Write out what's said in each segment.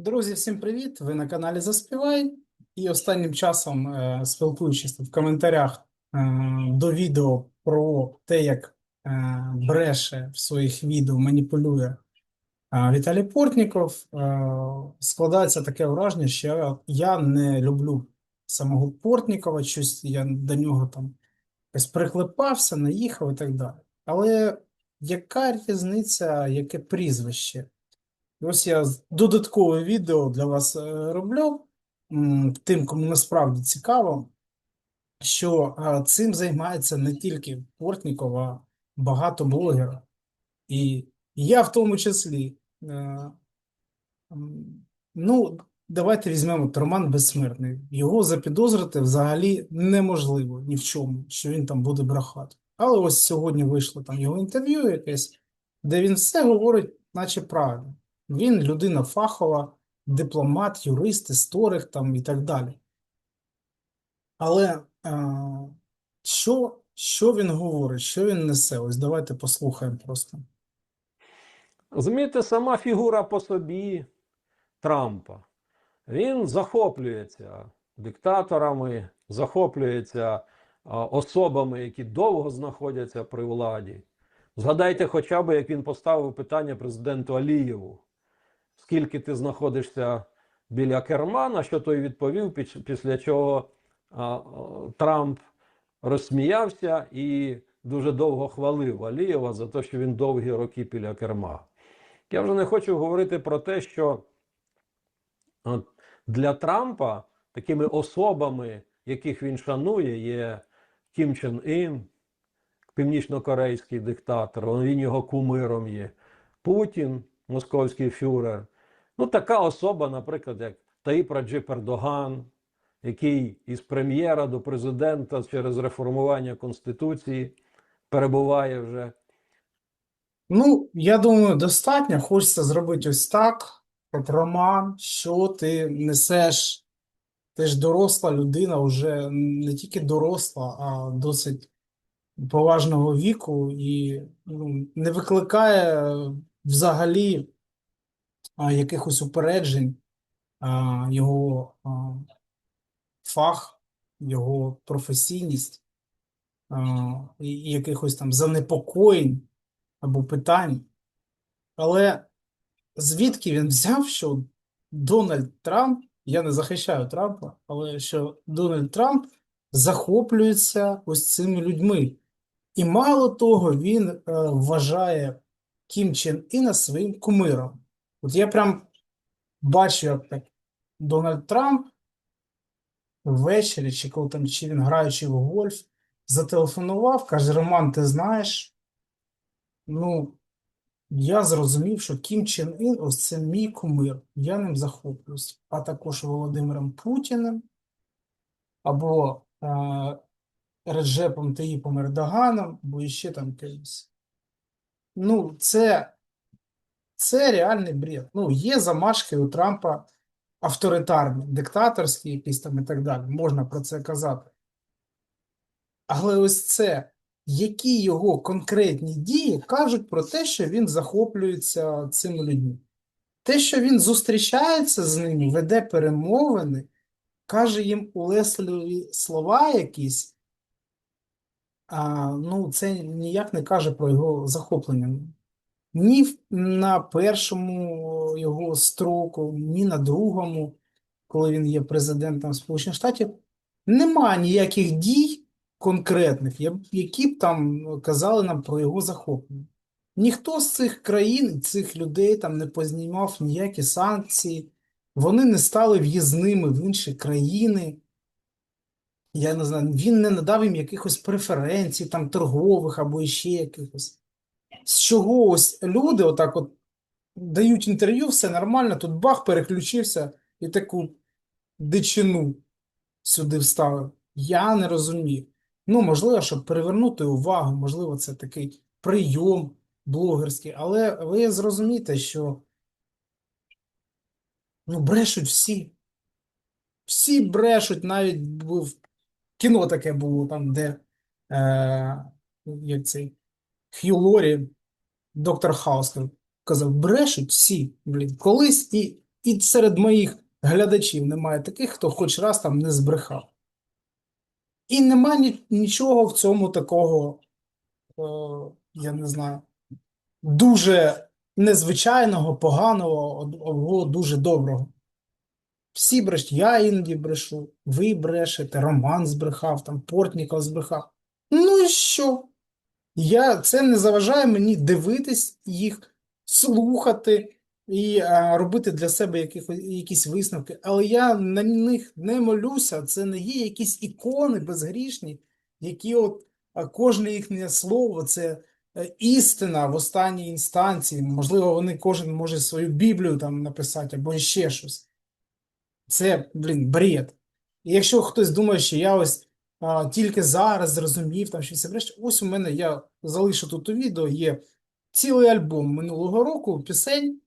Друзі, всім привіт! Ви на каналі Заспівай. І останнім часом, е, спілкуючись в коментарях е, до відео про те, як е, бреше в своїх відео, маніпулює Віталій Портніков, складається таке враження, що я не люблю самого Портнікова, щось я до нього там якось приклепався, наїхав і так далі. Але яка різниця, яке прізвище? Ось я додаткове відео для вас е, роблю, тим, кому насправді цікаво, що е, цим займається не тільки Портніков, а багато блогерів. І я в тому числі. Е, Ну, давайте візьмемо от Роман Безсмертний. Його запідозрити взагалі неможливо ні в чому, що він там буде брехати. Але ось сьогодні вийшло там його інтерв'ю якесь, де він все говорить, наче правильно. Він людина фахова, дипломат, юрист, історик там і так далі. Але е, що, що він говорить, що він несе? Ось давайте послухаємо просто. Розумієте, сама фігура по собі Трампа. Він захоплюється диктаторами, захоплюється особами, які довго знаходяться при владі. Згадайте хоча б, як він поставив питання президенту Алієву. Скільки ти знаходишся біля керма, на що той відповів, після чого Трамп розсміявся і дуже довго хвалив Алієва за те, що він довгі роки біля керма. Я вже не хочу говорити про те, що для Трампа такими особами, яких він шанує, є Кім Чен Ін, північнокорейський диктатор, він його кумиром є, Путін, московський фюрер. Ну, така особа, наприклад, як Таїп Раджип Ердоган, який із прем'єра до президента через реформування Конституції перебуває вже. Ну, я думаю, достатньо. Хочеться зробити ось так. От Роман, що ти несеш? Ти ж доросла людина, вже не тільки доросла, а досить поважного віку і ну, не викликає взагалі якихось упереджень його фах, його професійність, і якихось там занепокоєнь або питань. Але звідки він взяв, що Дональд Трамп, я не захищаю Трампа, але що Дональд Трамп захоплюється ось цими людьми. І мало того, він е, вважає Кім Чен Іна своїм кумиром. От я прям бачу, як так Дональд Трамп ввечері, чи коли там, чи він граючи в гольф, зателефонував, каже: Роман, ти знаєш, ну, я зрозумів, що Кім Чен Ін ось це мій кумир. Я ним захоплююсь, а також Володимиром Путіним або е, Реджепом Таїпом Ердоганом, або ще там кимось. Ну, це, це реальний бред. Ну, є замашки у Трампа авторитарні, диктаторські якісь там і так далі. Можна про це казати. Але ось це, які його конкретні дії кажуть про те, що він захоплюється цими людьми. Те, що він зустрічається з ними, веде перемовини, каже їм улесливі слова якісь, а, ну, це ніяк не каже про його захоплення. Ні на першому його строку, ні на другому, коли він є президентом Сполучених Штатів, нема ніяких дій конкретних, які б там казали нам про його захоплення. Ніхто з цих країн, цих людей там не познімав ніякі санкції, вони не стали в'їзними в інші країни. Я не знаю, він не надав їм якихось преференцій, там торгових або ще якихось. З чого ось люди отак от дають інтерв'ю, все нормально, тут бах, переключився і таку дичину сюди вставив. Я не розумію. Ну, можливо, щоб привернути увагу, можливо, це такий прийом блогерський, але ви зрозумієте, що ну, брешуть всі. Всі брешуть, навіть був кіно таке було там, де е, як цей Хью Лорі, доктор Хаус казав, брешуть всі, блін, колись і і серед моїх глядачів немає таких, хто хоч раз там не збрехав. І нема нічого в цьому такого, е, я не знаю, дуже незвичайного, поганого або дуже доброго. Всі брешуть, я іноді брешу, ви брешете, Роман збрехав, там Портніков збрехав. Ну і що? Я, це не заважає мені дивитись їх, слухати і а, робити для себе якихось, якісь висновки. Але я на них не молюся. Це не є якісь ікони безгрішні, які от кожне їхнє слово це е, істина в останній інстанції. Можливо, вони кожен може свою Біблію там написати або ще щось. Це, блін, бред. І якщо хтось думає, що я ось тільки зараз зрозумів, там щось бреше, ось у мене я залишу тут у відео, є цілий альбом минулого року пісень,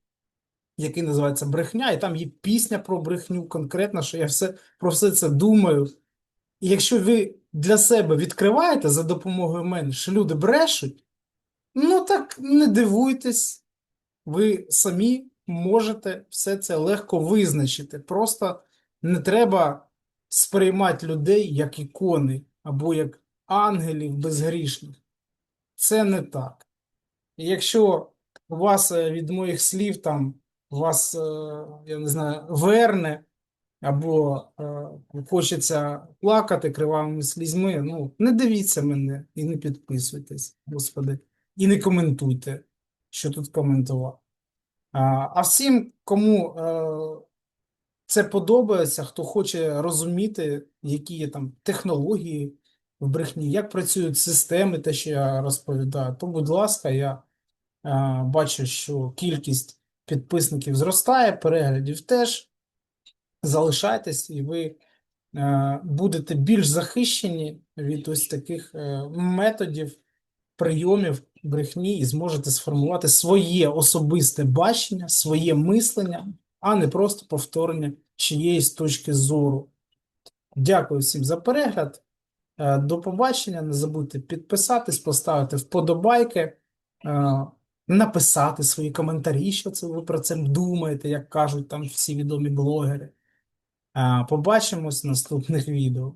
який називається Брехня, і там є пісня про брехню конкретно, що я все про все це думаю. І якщо ви для себе відкриваєте за допомогою мене, що люди брешуть, ну так не дивуйтесь, ви самі можете все це легко визначити. Просто не треба сприймати людей як ікони або як ангелів безгрішних. Це не так. І якщо вас е, від моїх слів там вас, е, я не знаю, верне, або е, хочеться плакати кривавими слізьми, ну не дивіться мене і не підписуйтесь, Господи, і не коментуйте, що тут коментував. А, всім, кому це подобається, хто хоче розуміти, які є там технології в брехні, як працюють системи, те, що я розповідаю, то, будь ласка, я е, бачу, що кількість підписників зростає, переглядів теж. Залишайтесь, і ви е, будете більш захищені від ось таких е, методів, прийомів брехні і зможете сформувати своє особисте бачення, своє мислення, а не просто повторення чиєїсь точки зору. Дякую всім за перегляд. Е, До побачення. Не забудьте підписатись, поставити вподобайки, е, написати свої коментарі, що це ви про це думаєте, як кажуть там всі відомі блогери. Е, Побачимось в наступних відео.